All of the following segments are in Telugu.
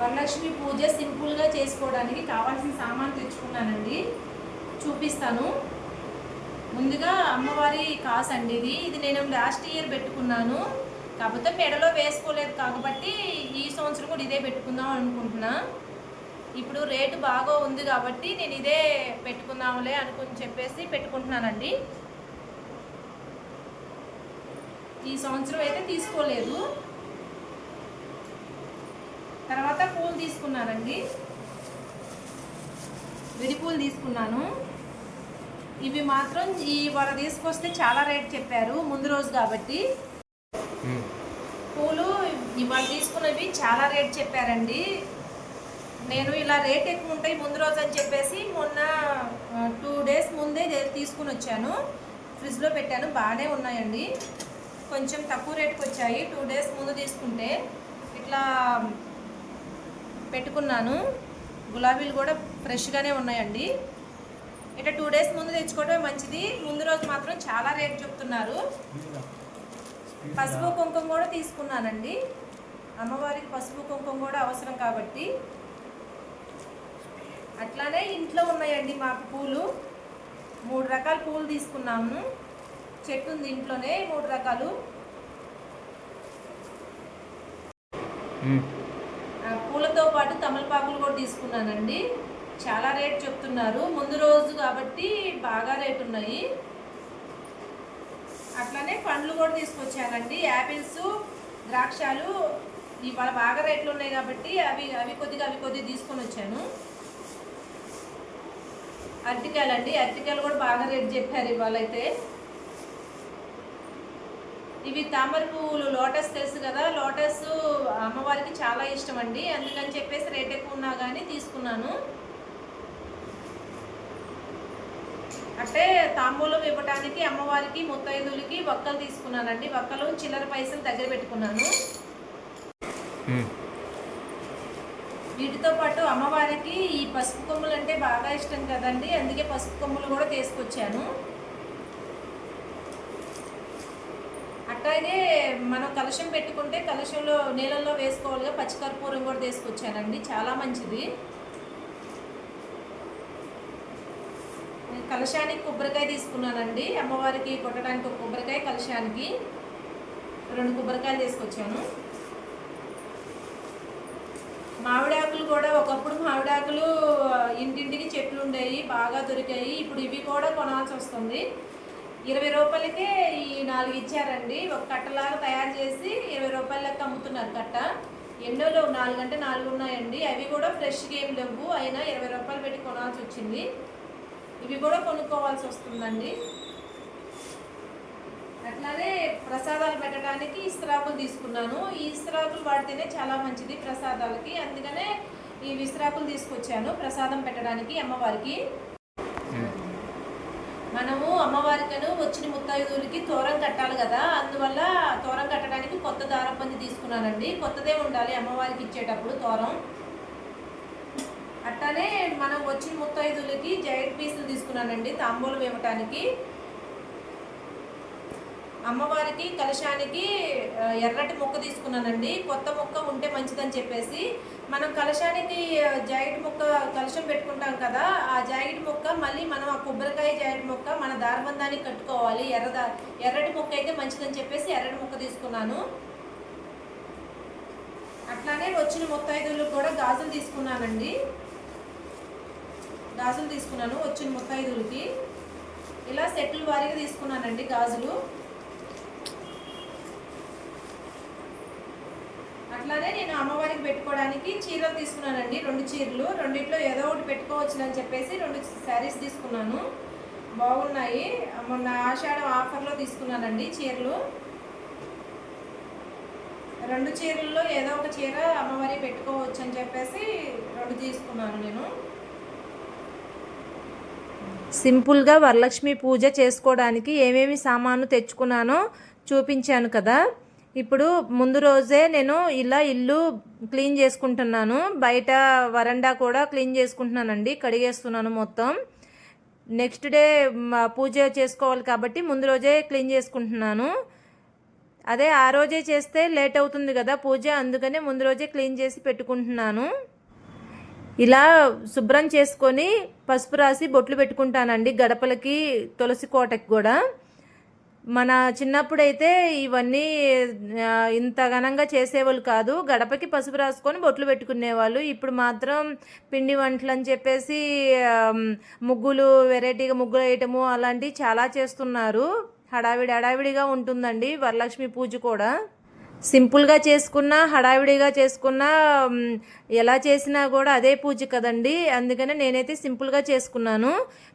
వరలక్ష్మి పూజ సింపుల్గా చేసుకోవడానికి కావాల్సిన సామాన్ తెచ్చుకున్నానండి. చూపిస్తాను. ముందుగా అమ్మవారి కాస్ అండి ఇది. ఇది నేను లాస్ట్ ఇయర్ పెట్టుకున్నాను. కాకపోతే మెడలో వేసుకోలేదు కాబట్టి ఈ సంవత్సరం కూడా ఇదే పెట్టుకుందాం అనుకుంటున్నా. ఇప్పుడు రేటు బాగా ఉంది కాబట్టి నేను ఇదే పెట్టుకుందాంలే అనుకుని చెప్పేసి పెట్టుకుంటున్నానండి. ఈ సంవత్సరం అయితే తీసుకోలేదు. తర్వాత పూలు తీసుకున్నానండి విడి పూలు తీసుకున్నాను. ఇవి మాత్రం ఈ వాళ్ళ తీసుకొస్తే చాలా రేట్ చెప్పారు ముందు రోజు కాబట్టి. పూలు ఇవాళ తీసుకున్నవి చాలా రేట్ చెప్పారండి. నేను ఇలా రేట్ ఎక్కువ ఉంటాయి ముందు రోజు అని చెప్పేసి మొన్న టూ డేస్ ముందే తీసుకుని వచ్చాను. ఫ్రిడ్జ్లో పెట్టాను బాగానే ఉన్నాయండి. కొంచెం తక్కువ రేటుకి వచ్చాయి టూ డేస్ ముందు తీసుకుంటే. ఇట్లా పెట్టుకున్నాను. గులాబీలు కూడా ఫ్రెష్గానే ఉన్నాయండి. ఇట్లా టూ డేస్ ముందు తెచ్చుకోవడమే మంచిది. ముందు రోజు మాత్రం చాలా రేట్ చెప్తున్నారు. పసుపు కుంకుమ కూడా తీసుకున్నానండి. అమ్మవారికి పసుపు కుంకుమ కూడా అవసరం కాబట్టి. అట్లానే ఇంట్లో ఉన్నాయండి మాకు పూలు. మూడు రకాల పూలు తీసుకున్నాము. చెట్టు ఉంది ఇంట్లోనే మూడు రకాలు. పూలతో పాటు తమలపాకులు కూడా తీసుకున్నానండి. చాలా రేట్ చెప్తున్నారు. ముందు రోజు కాబట్టి బాగా రేట్ ఉన్నాయి. అట్లానే పండ్లు కూడా తీసుకొచ్చానండి. యాపిల్స్ ద్రాక్షాలు ఇవాళ బాగా రేట్లు ఉన్నాయి కాబట్టి అవి అవి కొద్దిగా అవి కొద్దిగా తీసుకొని వచ్చాను. అరటికాయలు అండి అరటికాయలు కూడా బాగా రేట్ చెప్పారు ఇవాళ అయితే ఇవి తామర పువ్వులు లోటస్ తెలుసు కదా? లోటస్ అమ్మవారికి చాలా ఇష్టం అండి అందుకని చెప్పేసి రేట్ ఎక్కువ ఉన్నా కానీ తీసుకున్నాను. అంటే తాంబూలం ఇవ్వడానికి అమ్మవారికి ముత్తైదులకి వక్కలు తీసుకున్నానండి. వక్కలు చిల్లర పైసలు దగ్గర పెట్టుకున్నాను. వీటితో పాటు అమ్మవారికి ఈ పసుపు కొమ్ములు అంటే బాగా ఇష్టం కదండి. అందుకే పసుపు కొమ్ములు కూడా తీసుకొచ్చాను. అట్లాగే మనం కలశం పెట్టుకుంటే కలశంలో నీళ్ళల్లో వేసుకోవాలిగా పచ్చికర్పూరం కూడా తీసుకొచ్చానండి. చాలా మంచిది. కలశానికి కొబ్బరికాయ తీసుకున్నానండి. అమ్మవారికి కొట్టడానికి ఒక కొబ్బరికాయ కలశానికి రెండు కొబ్బరికాయలు తీసుకొచ్చాను. మామిడాకులు కూడా ఒకప్పుడు మామిడాకులు ఇంటింటికి చెట్లు ఉండేవి బాగా దొరికాయి. ఇప్పుడు ఇవి కూడా కొనాల్సి వస్తుంది. ఇరవై రూపాయలకే ఈ నాలుగు ఇచ్చారండి. ఒక కట్టలాగా తయారు చేసి ఇరవై రూపాయలకి అమ్ముతున్నారు కట్ట. ఎండోలో నాలుగు అంటే నాలుగు ఉన్నాయండి. అవి కూడా ఫ్రెష్గా ఏం లేవు అయినా ఇరవై రూపాయలు పెట్టి కొనాల్సి వచ్చింది. ఇవి కూడా కొనుక్కోవాల్సి వస్తుందండి. అట్లానే ప్రసాదాలు పెట్టడానికి ఇస్త్రాకులు తీసుకున్నాను. ఈ ఇస్త్రాకులు వాడితేనే చాలా మంచిది ప్రసాదాలకి. అందుకనే ఈ విస్త్రాకులు తీసుకొచ్చాను ప్రసాదం పెట్టడానికి అమ్మవారికి. మనము అమ్మవారికను వచ్చిన ముత్తైదువులకి తోరం కట్టాలి కదా. అందువల్ల తోరం కట్టడానికి కొత్త దారబంది తీసుకున్నానండి కొత్తదే ఉండాలి అమ్మవారికి ఇచ్చేటప్పుడు తోరం అట్లానే మనం వచ్చిన ముత్తైదులకి జైట్ పీసులు తీసుకున్నానండి తాంబూలం ఇవ్వటానికి. అమ్మవారికి కలశానికి ఎర్రటి మొక్క తీసుకున్నానండి. కొత్త మొక్క ఉంటే మంచిదని చెప్పేసి మనం కలశానికి ఆ, మొక్క కలశం పెట్టుకుంటాం కదా ఆ జాకెట్ మొక్క మళ్ళీ మనం ఆ కొబ్బరికాయ జాకెట్ మొక్క మన దారబంధానికి కట్టుకోవాలి. ఎర్రద ఎర్రటి మొక్క అయితే మంచిదని చెప్పేసి ఎర్రటి మొక్క తీసుకున్నాను. అట్లానే వచ్చిన ముత్తైదులకు కూడా గాజులు తీసుకున్నానండి. గాజులు తీసుకున్నాను వచ్చిన ముత్తైదులకి ఇలా సెట్లు వారీగా తీసుకున్నానండి గాజులు. అట్లానే నేను అమ్మవారికి పెట్టుకోవడానికి చీరలు తీసుకున్నానండి. రెండు చీరలు. రెండిట్లో ఏదో ఒకటి పెట్టుకోవచ్చు అని చెప్పేసి రెండు శారీస్ తీసుకున్నాను. బాగున్నాయి. మొన్న ఆషాఢం ఆఫర్లో తీసుకున్నానండి చీరలు. రెండు చీరల్లో ఏదో ఒక చీర అమ్మవారి పెట్టుకోవచ్చు అని చెప్పేసి రెండు తీసుకున్నాను నేను. సింపుల్గా వరలక్ష్మి పూజ చేసుకోవడానికి ఏమేమి సామాను తెచ్చుకున్నానో చూపించాను కదా. ఇప్పుడు ముందు రోజే నేను ఇలా ఇల్లు క్లీన్ చేసుకుంటున్నాను. బయట వరండా కూడా క్లీన్ చేసుకుంటున్నానండి. కడిగేస్తున్నాను మొత్తం. నెక్స్ట్ డే పూజ చేసుకోవాలి కాబట్టి ముందు రోజే క్లీన్ చేసుకుంటున్నాను. అదే ఆ రోజే చేస్తే లేట్ అవుతుంది కదా పూజ అందుకనే ముందు రోజే క్లీన్ చేసి పెట్టుకుంటున్నాను. ఇలా శుభ్రం చేసుకొని పసుపు రాసి బొట్లు పెట్టుకుంటానండి గడపలకి తులసి కోటకి కూడా. మన చిన్నప్పుడైతే ఇవన్నీ ఇంత ఘనంగా చేసేవాళ్ళు కాదు. గడపకి పసుపు రాసుకొని బొట్లు పెట్టుకునేవాళ్ళు. ఇప్పుడు మాత్రం పిండి వంటలు అని చెప్పేసి ముగ్గులు వెరైటీగా ముగ్గులు వేయటము అలాంటివి చాలా చేస్తున్నారు. హడావిడి హడావిడిగా ఉంటుందండి వరలక్ష్మి పూజ కూడా. సింపుల్గా చేసుకున్నా హడావిడిగా చేసుకున్నా ఎలా చేసినా కూడా అదే పూజ కదండి. అందుకనే నేనైతే సింపుల్గా చేసుకున్నాను.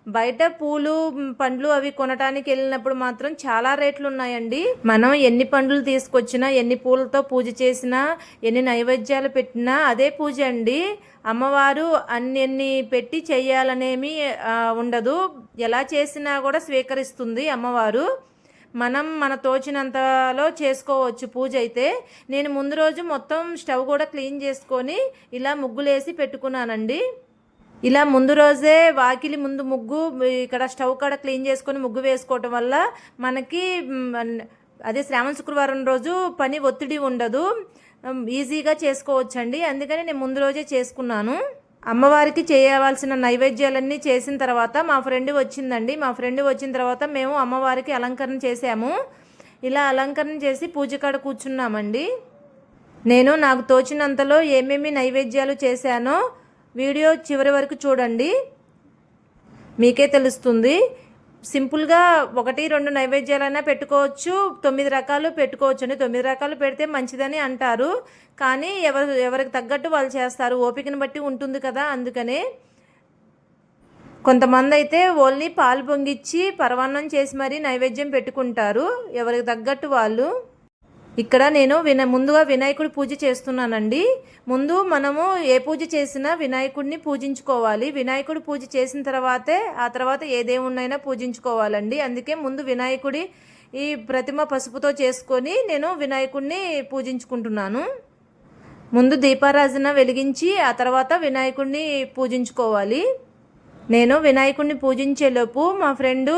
బయట పూలు పండ్లు అవి కొనటానికి వెళ్ళినప్పుడు మాత్రం చాలా రేట్లు ఉన్నాయండి మనం ఎన్ని పండ్లు తీసుకొచ్చినా ఎన్ని పూలతో పూజ చేసినా ఎన్ని నైవేద్యాలు పెట్టినా అదే పూజ అండి. అమ్మవారు అన్ని పెట్టి చేయాలనేమి ఉండదు. ఎలా చేసినా కూడా స్వీకరిస్తుంది అమ్మవారు. మనం మన తోచినంతలో చేసుకోవచ్చు పూజ అయితే. నేను ముందు రోజు మొత్తం స్టవ్ కూడా క్లీన్ చేసుకొని ఇలా ముగ్గులేసి పెట్టుకున్నానండి. ఇలా ముందు రోజే వాకిలి ముందు ముగ్గు ఇక్కడ స్టవ్ కాడ క్లీన్ చేసుకొని ముగ్గు వేసుకోవటం వల్ల మనకి అదే శ్రావణ శుక్రవారం రోజు పని ఒత్తిడి ఉండదు. ఈజీగా చేసుకోవచ్చండి. అందుకని నేను ముందు రోజే చేసుకున్నాను. అమ్మవారికి చేయవలసిన నైవేద్యాలన్నీ చేసిన తర్వాత మా ఫ్రెండ్ వచ్చిందండి. మా ఫ్రెండ్ వచ్చిన తర్వాత మేము అమ్మవారికి అలంకరణ చేసాము ఇలా అలంకరణ చేసి పూజ కాడ కూర్చున్నామండి. నేను నాకు తోచినంతలో ఏమేమి నైవేద్యాలు చేశానో వీడియో చివరి వరకు చూడండి. మీకే తెలుస్తుంది. సింపుల్గా ఒకటి రెండు నైవేద్యాలైనా పెట్టుకోవచ్చు. తొమ్మిది రకాలు పెట్టుకోవచ్చు అండి తొమ్మిది రకాలు పెడితే మంచిదని అంటారు. కానీ ఎవరు ఎవరికి తగ్గట్టు వాళ్ళు చేస్తారు. ఓపికను బట్టి ఉంటుంది కదా అందుకనే. కొంతమంది అయితే ఓన్లీ పాలు పొంగిచ్చి పరవాన్నం చేసి మరీ నైవేద్యం పెట్టుకుంటారు. ఎవరికి తగ్గట్టు వాళ్ళు. ఇక్కడ నేను విన ముందుగా వినాయకుడి పూజ చేస్తున్నానండి. ముందు మనము ఏ పూజ చేసినా వినాయకుడిని పూజించుకోవాలి. వినాయకుడి పూజ చేసిన తర్వాతే ఆ తర్వాత ఏ దేవుణ్ణైనా పూజించుకోవాలండి. అందుకే ముందు వినాయకుడి ఈ ప్రతిమ పసుపుతో చేసుకొని నేను వినాయకుడిని పూజించుకుంటున్నాను. ముందు దీపారాజన వెలిగించి ఆ తర్వాత వినాయకుడిని పూజించుకోవాలి. నేను వినాయకుడిని పూజించేలోపు మా ఫ్రెండు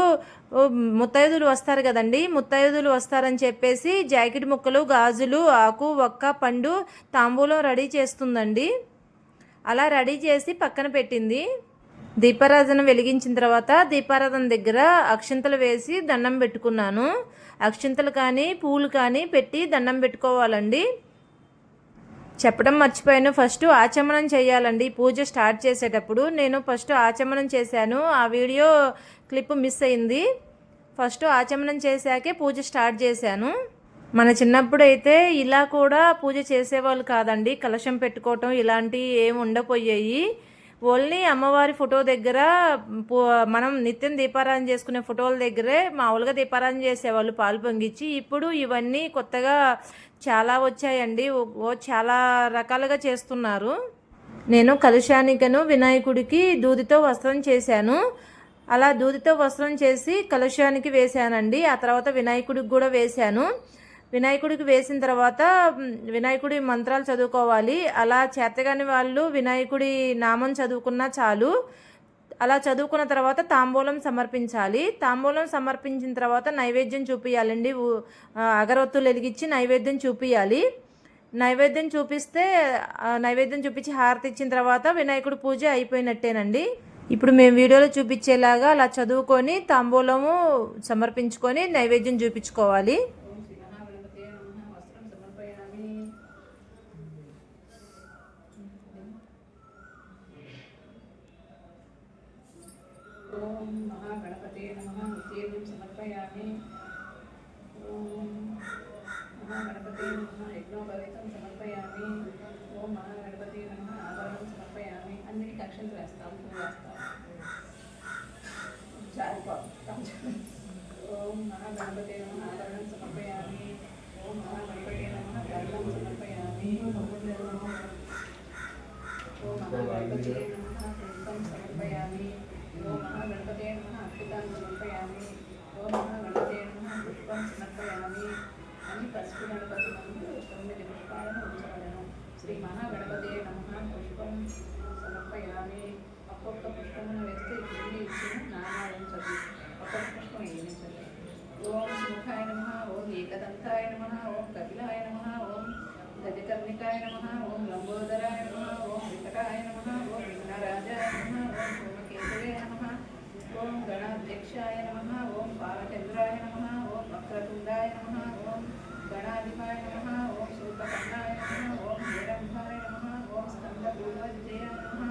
ఓ, ముత్తైదులు వస్తారు కదండి ముత్తైదులు వస్తారని చెప్పేసి జాకెట్ ముక్కలు గాజులు ఆకు ఒక్క పండు తాంబూలం రెడీ చేస్తుందండి. అలా రెడీ చేసి పక్కన పెట్టింది. దీపారాధన వెలిగించిన తర్వాత దీపారాధన దగ్గర అక్షింతలు వేసి దండం పెట్టుకున్నాను. అక్షింతలు కానీ పూలు కానీ పెట్టి దండం పెట్టుకోవాలండి. చెప్పడం మర్చిపోయాను. ఫస్ట్ ఆచమనం చేయాలండి. పూజ స్టార్ట్ చేసేటప్పుడు నేను ఫస్ట్ ఆచమనం చేశాను. ఆ వీడియో క్లిప్ మిస్ అయింది. ఫస్ట్ ఆచమనం చేశాకే పూజ స్టార్ట్ చేశాను. మన చిన్నప్పుడు అయితే ఇలా కూడా పూజ చేసేవాళ్ళు కాదండి. కలశం పెట్టుకోవటం ఇలాంటివి ఏమి ఉండపోయాయి. ఓన్లీ అమ్మవారి ఫోటో దగ్గర మనం నిత్యం దీపారాధన చేసుకునే ఫోటోల దగ్గరే మామూలుగా దీపారాధన చేసేవాళ్ళు పాలు పొంగిచ్చి ఇప్పుడు ఇవన్నీ కొత్తగా చాలా వచ్చాయండి. ఓ ఓ చాలా రకాలుగా చేస్తున్నారు. నేను కలుషానికను వినాయకుడికి దూదితో వస్త్రం చేశాను. అలా దూదితో వస్త్రం చేసి కలుషానికి వేశానండి. ఆ తర్వాత వినాయకుడికి కూడా వేశాను. వినాయకుడికి వేసిన తర్వాత వినాయకుడి మంత్రాలు చదువుకోవాలి. అలా చేతగాని వాళ్ళు వినాయకుడి నామం చదువుకున్నా చాలు. అలా చదువుకున్న తర్వాత తాంబూలం సమర్పించాలి. తాంబూలం సమర్పించిన తర్వాత నైవేద్యం చూపించాలండి అగరవత్తులు అగరొత్తులు వెలిగించి నైవేద్యం చూపించాలి నైవేద్యం చూపిస్తే నైవేద్యం చూపించి హారతి ఇచ్చిన తర్వాత వినాయకుడి పూజ అయిపోయినట్టేనండి. ఇప్పుడు మేము వీడియోలో చూపించేలాగా అలా చదువుకొని తాంబూలము సమర్పించుకొని నైవేద్యం చూపించుకోవాలి. ఓం మహాగణపతే నమ ఉత్తీర్ణం సమర్పయామి. ఓం మహాగణపతే నమ యజ్ఞోపవేతం సమర్పయామి. ఓం మహాగణపతే నమ ఆభరణం సమర్పయామి. అన్నిటికీ అక్షంతలు వేస్తాం పువ్వు వేస్తాం. జారిపో ఓం మహాగణపతే నమ ఆభరణం సమర్పయామి. ఓం మహాగణపతే నమ గర్భం సమర్పయామి. ఓం మహాగణపతే నమ పుష్పం సమర్పయామి ఓం మహాగణపతే నమ అక్షతాన్ని సమర్పయామి ఓం మహాగణపతే నమ పుష్పం సమర్పయామి అని పసుపు గణపతి ముందు తొమ్మిది పుష్పాలను ఉంచవలను శ్రీ మహాగణపతే నమ పుష్పం సమర్పయామి ఒక్కొక్క పుష్పమును వేస్తే కింది ఇచ్చిన నారాయణ చదువు ఒక్కొక్క పుష్పం వేయించండి ఓం సుముఖాయ నమ ఓం ఏకదంతాయ నమ ఓం కపిలాయ నమ ఓం గజకర్ణికాయ నమ ఓం లంబోదరాయ నమ ఓం వికటాయ నమ ఓం విఘ్నరాజాయ నమ ఓం సోమకేశవే నమ ఓం గణాధ్యక్షాయ నమ ఓం పాలచంద్రాయ నమ ఓం వక్రతుండాయ నమ ఓం గణాధిపాయ నమ ఓం శూర్పకర్ణాయ నమ ఓం హేరంభాయ నమ ఓం స్కందపూర్వజయ నమ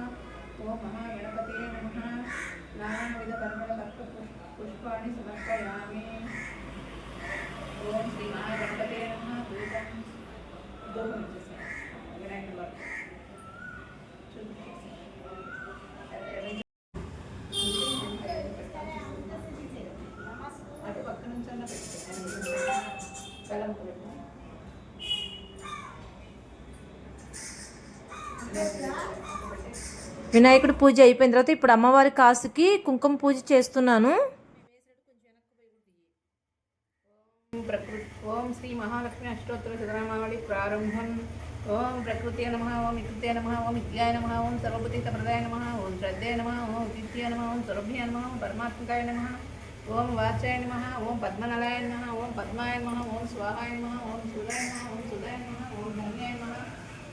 ఓం మహాగణపతే నమ నానావిధ పరిమళ పుష్పాణి సమర్పయామి ఓం శ్రీ మహాగణపతే నమ వినాయకుడి పూజ అయిపోయిన తర్వాత ఇప్పుడు అమ్మవారి కాసుకి కుంకుమ పూజ చేస్తున్నాను. ప్రకృతి ఓం శ్రీ మహాలక్ష్మి అష్టోత్తర శతనామావళి ప్రారంభం. ఓం ప్రకృతి నమ ఓం వికృత్య నమ ఓం విద్యాయ నమ ఓం సర్వభూతిత ప్రదాయ నమ ఓం శ్రద్ధే నమ ఓం విద్య నమ ఓం సౌరభ్య నమ ఓం పరమాత్మకాయ నమ. ఓం వాచాయ నమ ఓం పద్మనలాయ నమ ఓం పద్మాయ నమ ఓం స్వాహాయ నమ ఓం శూలాయ నమ ఓం సుదాయ నమ ఓం ధన్యాయ నమ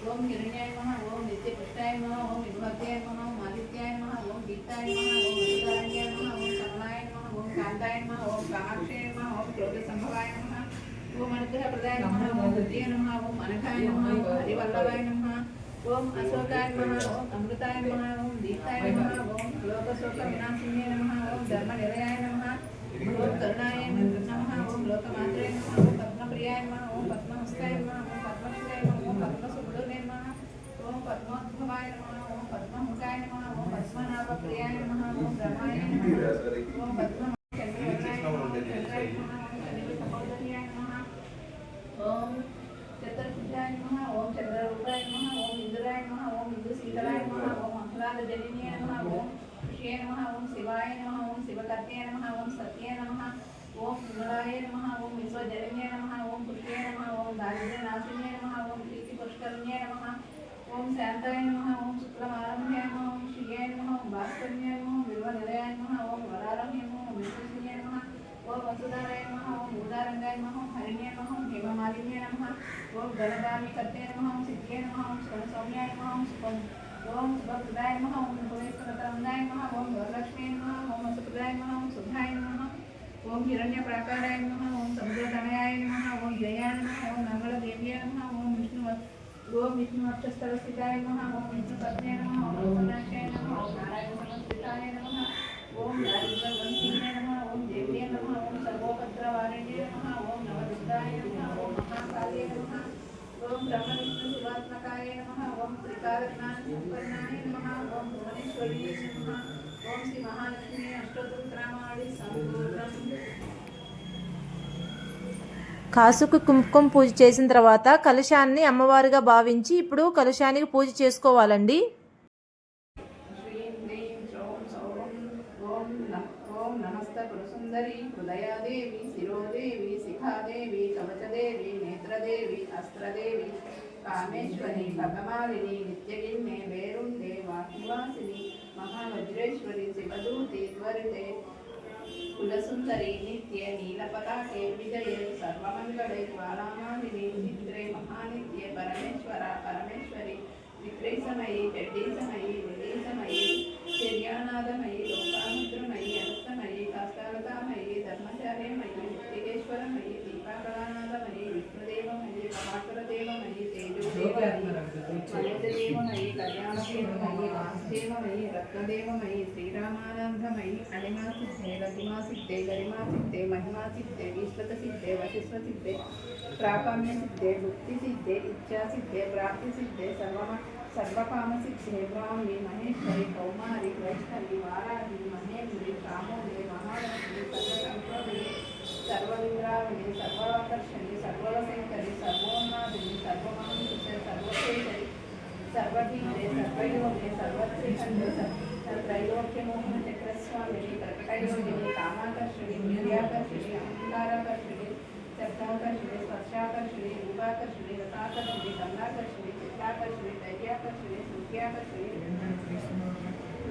ఓం హిరణ్యాయ నమ ఓం నిత్యకృష్టాయ నమ ఓం విభవత్యాయ నమ ఓం ఆదిత్యాయ నమ ఓం గీతాయ నమ ఓం వేదారణ్యాయ నమ ఓం కమలాయ నమ ఓం కాంతాయ నమ ఓం కామాక్షయ నమ ఓం క్రోధ సంభవాయ నమ ఓం అనుగ్రహ ప్రదాయ నమ ఓం హృదయ నమ ఓం అనఘాయ నమ ఓం హరివల్లభాయ నమ ఓం అశోకాయ నమ ఓం అమృతాయ నమ ఓం దీప్తాయ నమ ఓం లోకశోక వినాశిన్య నమ ఓం ధర్మ నిలయాయ నమ ఓం కరుణాయ నమ ఓం లోకమాత్రే నమ ఓం పద్మప్రియాయ నమ ఓం పద్మహస్తాయ నమ ఓం పద్మశివాయ నమ ఓం పద్మసుభృదే నమ ఓం పద్మోద్భవాయ నమ ఓం పద్మముఖాయ నమ ఓం పద్మనాభప్రియాయ నమ ఓం బ్రహ్మాయ నమ ఓం పద్మ చంద్రవర్ణాయ నమ ఓం చంద్రాయ నమ ఓం చంద్రసహోదర్యాయ నమ ఓం చతుర్భుజాయ నమ ఓం చంద్రరూపాయ నమ ఓం ఋషియే నమ ఓం శివాయ నమ ఓం శివకర్తే నమ ఓం సత్యే నమ ఓం విమలాయ నమ ఓం విశ్వజలిన్యే నమ ఓం పుష్యే నమ ఓం దారిద్ర్యనాశిన్యే నమ ఓం ప్రీతి పుష్కరిణ్యే నమ ఓం శాంతాయ నమ ఓం శుక్లమారంభ్యాయ నమ ఓం శ్రీయాయ నమ ఓం భాస్కర్యాయ నమ ఓం విల్వనిలయాయ నమ ఓం వరారమ్య నమ ఓం విశ్వసిన్యాయ నమ ఓం వసుధారాయ నమ ఓం ఉదారంగాయ నమ ఓం హరిణ్య నమ ఓం హేమమాలిన్య నమ ఓం గణదామికర్తే నమ ఓం సిద్ధ్యే నమ ఓం శుభ సౌమ్యాయ నమ ఓం శుభం ఓం నమ ఓం భువేశ్వరతరంగాయ నమ ఓం వరలక్ష్మీ నమ ఓం వసుప్రదాయ నమ ఓం శుద్ధాయ నమ ఓం హిరణ్య ప్రాకారాయ నమ ఓం సముద్రతనయాయ నమ ఓం జయాయ నమ ఓం మంగళదేవ్యాయ నమ ఓం విష్ణు ఓం విష్ణు అక్షస్థలస్థితాయ నమ ఓం విష్ణు పత్నే నమ ఓం లోకనాశాయ నమ ఓం నారాయణ సమస్థితాయ నమ ఓం దారిద్ర్యవంశీయ నమ ఓం దేవ్యే నమ ఓం సర్వోపద్రవారిణ్యే నమ ఓం నవదుర్గాయ నమ ఓం మహాకాళే నమ ఓం బ్రహ్మ విష్ణు శివాత్మకాయ నమ. ఓం త్రికాలజ్ఞాన సంపన్నాయ నమ. ఓం భువనేశ్వరీ నమ. ఓం శ్రీ మహాలక్ష్మి అష్టోత్తరామాళి సంపూర్ణం. కాసుకు కుంకుమ పూజ చేసిన తర్వాత కలశాన్ని అమ్మవారిగా భావించి ఇప్పుడు కలశానికి పూజ చేసుకోవాలండి. ఓం నమస్త కులసుందరి కామేశ్వరి భగమాలిని నిత్యగిన్నే వేరుండే వాగ్నివాసిని మహావజ్రేశ్వరి శివదూతి త్వరితే కులసుందరి నిత్య నీలపతాకే విజయ సర్వమంగళే జ్వాలామాలిని చిత్రే మహానిత్య పరమేశ్వర పరమేశ్వరి విక్రేశమయి చడ్డీసమయి వాసుదేవమయి రత్నదేవమయి శ్రీరామానందమయి అణిమాసిద్ధే రతిమాసిద్ధే గరిమాసిద్ధే మహిమాసిద్ధే విశ్వతసిద్ధే వశిష్వసిద్ధే ప్రాకామ్యసిద్ధే భుక్తిసిద్ధే ఇచ్ఛాసిద్ధే ప్రాప్తిసిద్ధే సర్వమ సర్వకామసిద్ధే బ్రాహ్మి మహేశ్వరి కౌమారి వైష్ణవి వారాహి మహేంద్రి చాముండి మహాలక్ష్మి సర్వసంప్రది సర్వవింద్రావిణి సర్వాకర్షణి సర్వవశంకరి ಸರ್ವದಿಗ್ನೇ ಸರ್ವತ್ರಿಕಂಡೆ ತ್ರೈಲೋಕ್ಯಮೋಹನ ಚಕ್ರಸ್ವಾಮಿನಿ ಪ್ರಕಟಯೋಗಿನಿ ಕಾಮಾಕರ್ಷಿಣಿ ನ್ಯೂರ್ಯಾಕರ್ಷಿಣಿ ಅಹಂಕಾರಾಕರ್ಷಿಣಿ ಶಬ್ದಾಕರ್ಷಿಣಿ ಸ್ಪರ್ಶಾಕರ್ಷಿಣಿ ರೂಪಾಕರ್ಷಿಣಿ ರಸಾಕರ್ಷಿಣಿ ಗಂಧಾಕರ್ಷಿಣಿ ಚಿತ್ತಾಕರ್ಷಿಣಿ ಧೈರ್ಯಾಕರ್ಷಿಣಿ ಸುಖ್ಯಾಕರ್ಷಿಣಿ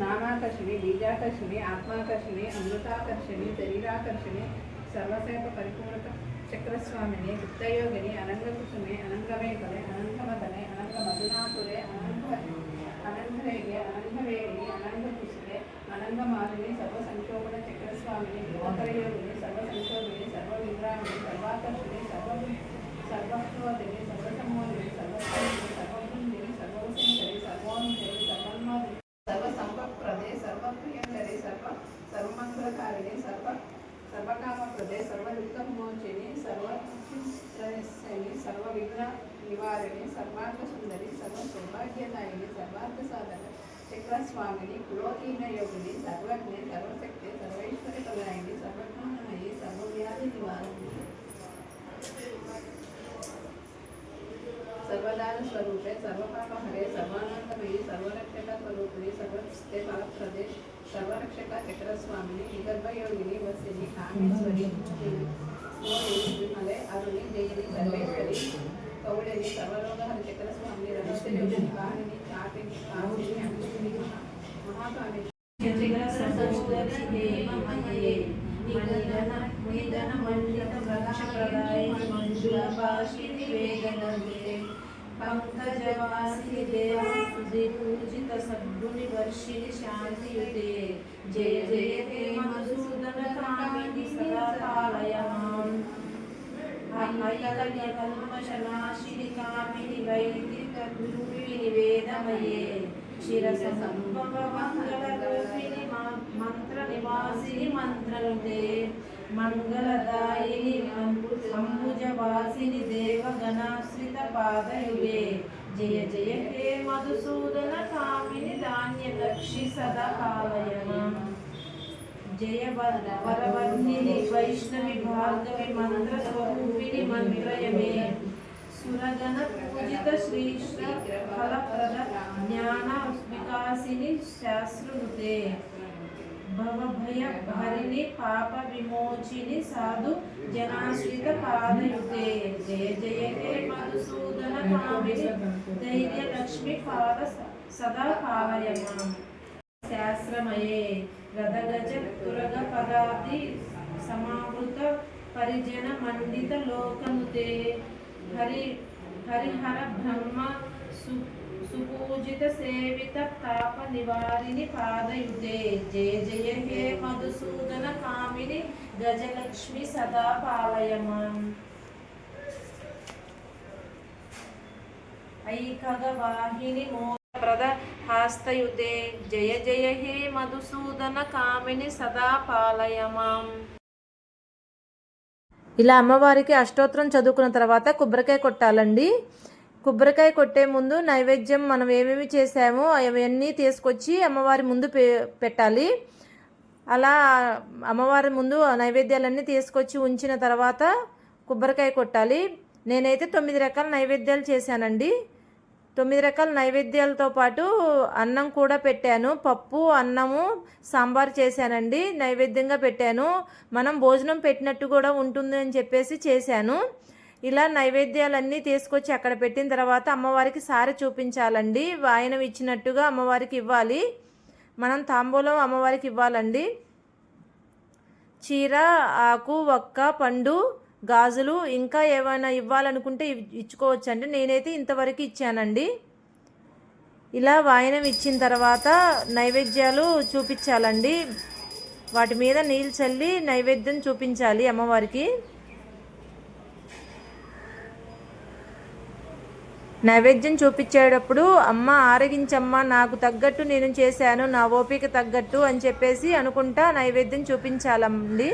नामाकर्षिणी बीजाकर्षिणी आत्माकर्षिणी अमृताकर्षिणी शरीराकर्षिणी सर्वसेव परिपूर्णक चक्रस्वामिनी गुप्तयोगिनी अनंगकुसुमे अनंगमेकले अनंगमदने अनंगमधुनापुरे अनंग మధునాథురే అనంగ అనంగరేగే అనంగవేణి అనంగకుసులే అనంగమాలిని సర్వ సంక్షోభణ చక్రస్వామిని గృహకరయోగిని సర్వ సంక్షోభిని సర్వ విగ్రహాన్ని సర్వాకర్షిని సర్వ సర్వత్వదిని सौभाग्यदायिनी सर्वार्थ साधक चक्रस्वामिनी कुलोतीनयोगिनी सर्वज्ञे सर्वशक्ते सर्वैश्वर्यपदायिनी सर्वज्ञानमयी सर्वव्याधिनिवारणी सर्वदान स्वरूपे सर्वपाप हरे सर्वानंदमयी स्वरूप स्वरूपिणी सर्वस्ते फलप्रदे सर्वरक्षका चक्रस्वामिनी विदर्भयोगिनी वसिनी कामेश्वरी अरुणी देवी सर्वेश्वरी कवडेने सर्वलोक हरिचक्रस हमने रहस्य योजन कहानी चाहते काहू ने हमको लिखा महाकाले चंद्रग्रह संस्कृति ममये निगलन निदन मंडित प्रकाश प्रदाय मंजुला भाषित वेदनवे पंकजवासी देव सुदिपूजित सद्गुणि वर्षिणि शांतियुते जय जय हे मधुसूदन कामिनि सदा पालय माम् రూపిణి మంత్ర నివాసిని మంత్రనుతే మంగళదాయిని అంబుజవాసిని దేవగణాశ్రిత పాదయుగే జయ జయ హే మధుసూదన కామిని ధాన్యలక్షి సదా जय वरवर्धिनि वैष्णवि भार्गवि मन्त्रस्वरूपिणि मन्त्रय मे सुरगणपूजित श्रीश्रीफलप्रद ज्ञानविकासिनि शास्त्रभूते। पाप पापविमोचिनि साधु जनाश्रित पादयुते जय जय हे मधुसूदन मधुसूदनकामिनि धैर्यलक्ष्मीपाद सदा पावय माम् शास्त्रमये। జయ తురగ పదాతి సమావృత పరిజన మండిత లోకముతే హరి హరిహర బ్రహ్మ సుపూజిత సేవిత తాప నివారిని పాదయుతే. జయ జయ హే మధుసూదన కామిని గజలక్ష్మి సదా పాలయమాన్ పాలయమాం. ఐకగవాహిని మోదప్రద హాస్తయుతే జయ జయ హే మధుసూదన కామిని సదా పాలయమాం. ఇలా అమ్మవారికి అష్టోత్తరం చదువుకున్న తర్వాత కొబ్బరికాయ కొట్టాలండి. కొబ్బరికాయ కొట్టే ముందు నైవేద్యం మనం ఏమేమి చేసామో అవన్నీ తీసుకొచ్చి అమ్మవారి ముందు పె పెట్టాలి. అలా అమ్మవారి ముందు ఆ నైవేద్యాలన్నీ తీసుకొచ్చి ఉంచిన తర్వాత కొబ్బరికాయ కొట్టాలి. నేనైతే తొమ్మిది రకాల నైవేద్యాలు చేశానండి. తొమ్మిది రకాల నైవేద్యాలతో పాటు అన్నం కూడా పెట్టాను. పప్పు అన్నము సాంబార్ చేశానండి. నైవేద్యంగా పెట్టాను. మనం భోజనం పెట్టినట్టు కూడా ఉంటుంది అని చెప్పేసి చేశాను. ఇలా నైవేద్యాలన్నీ తీసుకొచ్చి అక్కడ పెట్టిన తర్వాత అమ్మవారికి సారి చూపించాలండి. వాయనం ఇచ్చినట్టుగా అమ్మవారికి ఇవ్వాలి. మనం తాంబూలం అమ్మవారికి ఇవ్వాలండి. చీర ఆకు ఒక్క పండు గాజులు ఇంకా ఏమైనా ఇవ్వాలనుకుంటే ఇచ్చుకోవచ్చండి. నేనైతే ఇంతవరకు ఇచ్చానండి. ఇలా వాయనం ఇచ్చిన తర్వాత నైవేద్యాలు చూపించాలండి. వాటి మీద నీళ్ళు చల్లి నైవేద్యం చూపించాలి అమ్మవారికి. నైవేద్యం చూపించేటప్పుడు అమ్మ ఆరగించమ్మ నాకు తగ్గట్టు నేను చేశాను నా ఓపిక తగ్గట్టు అని చెప్పేసి అనుకుంటా నైవేద్యం చూపించాలండి.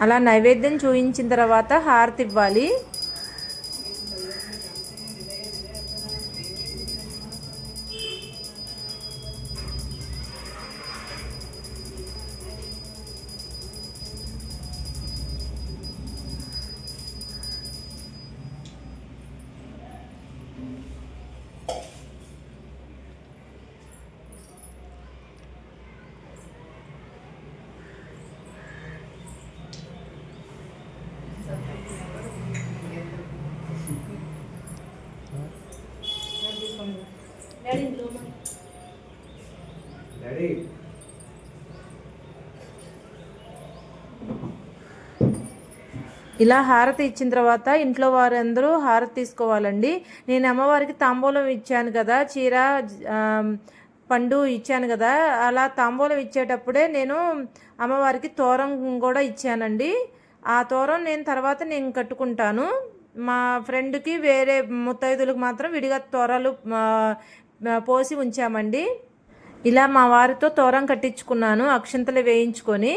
అలా నైవేద్యం చూపించిన తర్వాత హారతి ఇవ్వాలి. ఇలా హారతి ఇచ్చిన తర్వాత ఇంట్లో వారందరూ హారతి తీసుకోవాలండి. నేను అమ్మవారికి తాంబూలం ఇచ్చాను కదా చీర పండు ఇచ్చాను కదా అలా తాంబూలం ఇచ్చేటప్పుడే నేను అమ్మవారికి తోరం కూడా ఇచ్చానండి. ఆ తోరం నేను తర్వాత నేను కట్టుకుంటాను. మా ఫ్రెండ్కి వేరే ముత్తైదులకు మాత్రం విడిగా తోరాలు పోసి ఉంచామండి. ఇలా మా వారితో తోరం కట్టించుకున్నాను అక్షంతలు వేయించుకొని.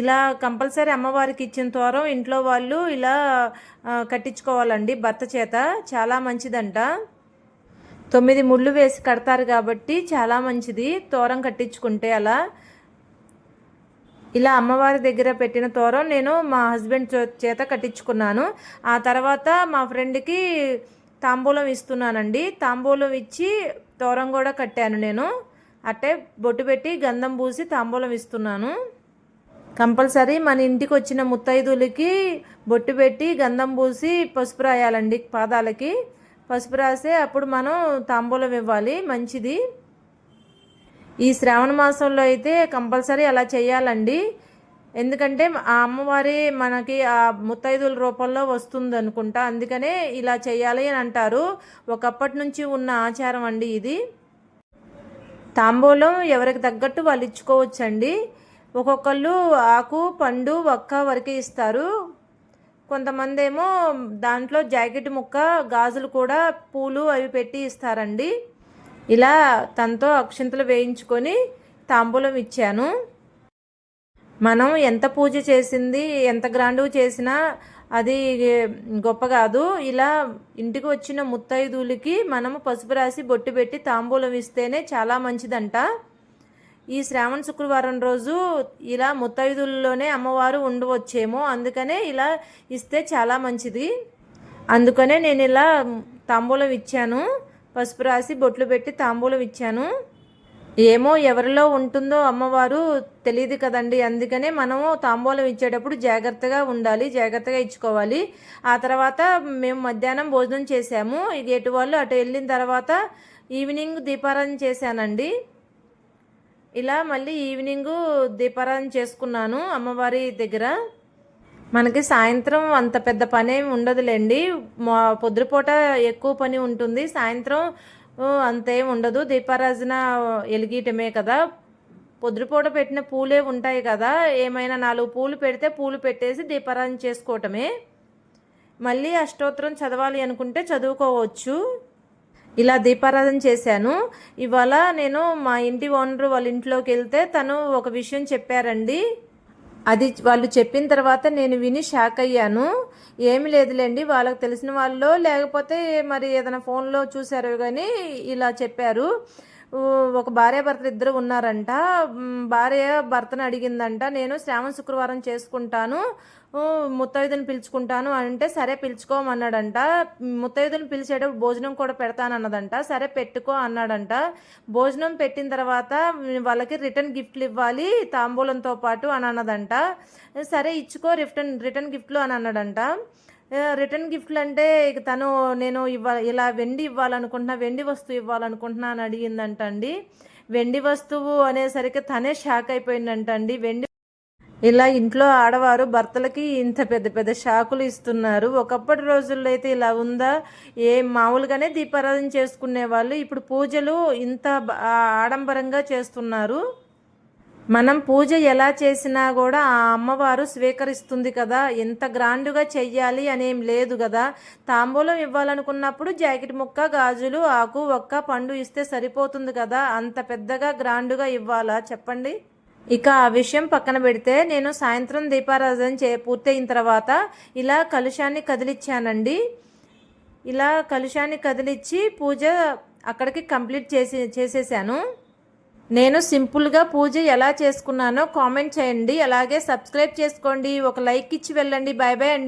ఇలా కంపల్సరీ అమ్మవారికి ఇచ్చిన త్వరం ఇంట్లో వాళ్ళు ఇలా కట్టించుకోవాలండి భర్త చేత. చాలా మంచిదంట. తొమ్మిది ముళ్ళు వేసి కడతారు కాబట్టి చాలా మంచిది తోరం కట్టించుకుంటే అలా. ఇలా అమ్మవారి దగ్గర పెట్టిన తోరం నేను మా హస్బెండ్ చేత కట్టించుకున్నాను. ఆ తర్వాత మా ఫ్రెండ్కి తాంబూలం ఇస్తున్నానండి. తాంబూలం ఇచ్చి తోరం కూడా కట్టాను నేను. అట్టే బొట్టు పెట్టి గంధం పూసి తాంబూలం ఇస్తున్నాను. కంపల్సరీ మన ఇంటికి వచ్చిన ముత్తైదులకి బొట్టు పెట్టి గంధం పూసి పసుపు రాయాలండి పాదాలకి. పసుపు రాస్తే అప్పుడు మనం తాంబూలం ఇవ్వాలి మంచిది. ఈ శ్రావణ మాసంలో అయితే కంపల్సరీ అలా చేయాలండి. ఎందుకంటే ఆ అమ్మవారి మనకి ఆ ముత్తైదుల రూపంలో వస్తుంది అనుకుంటా అందుకనే ఇలా చేయాలి అని అంటారు. ఒకప్పటి నుంచి ఉన్న ఆచారం అండి ఇది. తాంబూలం ఎవరికి తగ్గట్టు వాళ్ళు ఇచ్చుకోవచ్చండి. ఒక్కొక్కళ్ళు ఆకు పండు ఒక్క వరకే ఇస్తారు. కొంతమంది ఏమో దాంట్లో జాకెట్ ముక్క గాజులు కూడా పూలు అవి పెట్టి ఇస్తారండి. ఇలా తనతో అక్షింతలు వేయించుకొని తాంబూలం ఇచ్చాను. మనం ఎంత పూజ చేసింది ఎంత గ్రాండ్గా చేసినా అది గొప్ప కాదు. ఇలా ఇంటికి వచ్చిన ముత్తైదులకి మనము పసుపు రాసి బొట్టు పెట్టి తాంబూలం ఇస్తేనే చాలా మంచిదంట. ఈ శ్రావణ శుక్రవారం రోజు ఇలా ముత్తైదుల్లోనే అమ్మవారు ఉండవచ్చేమో అందుకనే ఇలా ఇస్తే చాలా మంచిది. అందుకనే నేను ఇలా తాంబూలం ఇచ్చాను. పసుపు రాసి బొట్లు పెట్టి తాంబూలం ఇచ్చాను. ఏమో ఎవరిలో ఉంటుందో అమ్మవారు తెలియదు కదండి. అందుకనే మనము తాంబూలం ఇచ్చేటప్పుడు జాగ్రత్తగా ఉండాలి జాగ్రత్తగా ఇచ్చుకోవాలి. ఆ తర్వాత మేము మధ్యాహ్నం భోజనం చేసాము గేటు ఎటు వాళ్ళు అటు వెళ్ళిన తర్వాత ఈవినింగ్ దీపారాధన చేశానండి. ఇలా మళ్ళీ ఈవినింగ్ దీపారాధన చేసుకున్నాను అమ్మవారి దగ్గర. మనకి సాయంత్రం అంత పెద్ద పని ఏమి ఉండదులేండి. మా పొద్దుపూట ఎక్కువ పని ఉంటుంది. సాయంత్రం అంతేం ఉండదు. దీపారాజన వెలిగీయటమే కదా. పొద్దుపూట పెట్టిన పూలే ఉంటాయి కదా. ఏమైనా నాలుగు పూలు పెడితే పూలు పెట్టేసి దీపారాధన చేసుకోవటమే. మళ్ళీ అష్టోత్తరం చదవాలి అనుకుంటే చదువుకోవచ్చు. ఇలా దీపారాధన చేశాను. ఇవాళ నేను మా ఇంటి ఓనర్ వాళ్ళ ఇంట్లోకి వెళ్తే తను ఒక విషయం చెప్పారండి. అది వాళ్ళు చెప్పిన తర్వాత నేను విని షాక్ అయ్యాను. ఏమి లేదులేండి వాళ్ళకి తెలిసిన వాళ్ళు లేకపోతే మరి ఏదైనా ఫోన్లో చూశారు కానీ ఇలా చెప్పారు. ఒక భార్య భర్తలు ఇద్దరు ఉన్నారంట. భార్య భర్తను అడిగిందంట. నేను శ్రావణ శుక్రవారం చేసుకుంటాను. ముత్తైదుని పిలుచుకుంటాను అంటే సరే పిలుచుకోమన్నాడంట. ముత్తైదుని పిలిచేటప్పుడు భోజనం కూడా పెడతానన్నదంట. సరే పెట్టుకో అన్నాడంట. భోజనం పెట్టిన తర్వాత వాళ్ళకి రిటర్న్ గిఫ్ట్లు ఇవ్వాలి తాంబూలంతో పాటు అని అన్నదంట. సరే ఇచ్చుకో రిటర్న్ రిటర్న్ గిఫ్ట్లు అని అన్నాడంట. రిటర్న్ గిఫ్ట్లు అంటే ఇక తను నేను ఇవ్వ ఇలా వెండి ఇవ్వాలనుకుంటున్నా వెండి వస్తువు ఇవ్వాలనుకుంటున్నా అని అడిగిందంట అండి వెండి వస్తువు అనేసరికి తనే షాక్ అయిపోయిందంట అండి వెండి ఇలా ఇంట్లో ఆడవారు భర్తలకి ఇంత పెద్ద పెద్ద షాకులు ఇస్తున్నారు. ఒకప్పటి రోజుల్లో అయితే ఇలా ఉందా? ఏ మామూలుగానే దీపారాధన చేసుకునే వాళ్ళు ఇప్పుడు పూజలు ఇంత ఆడంబరంగా చేస్తున్నారు. మనం పూజ ఎలా చేసినా కూడా ఆ అమ్మవారు స్వీకరిస్తుంది కదా. ఎంత గ్రాండ్గా చెయ్యాలి అనేం లేదు కదా. తాంబూలం ఇవ్వాలనుకున్నప్పుడు జాకెట్ ముక్క గాజులు ఆకు ఒక్క పండు ఇస్తే సరిపోతుంది కదా. అంత పెద్దగా గ్రాండ్గా ఇవ్వాలా? చెప్పండి. ఇక ఆ విషయం పక్కన పెడితే నేను సాయంత్రం దీపారాధన చే పూర్తయిన తర్వాత ఇలా కలుషాన్ని కదిలిచ్చానండి. ఇలా కలుషాన్ని కదిలిచ్చి పూజ అక్కడికి కంప్లీట్ చేసి చేసేసాను. నేను సింపుల్గా పూజ ఎలా చేసుకున్నానో కామెంట్ చేయండి. అలాగే సబ్స్క్రైబ్ చేసుకోండి. ఒక లైక్ ఇచ్చి వెళ్ళండి. బాయ్ బాయ్ అండి.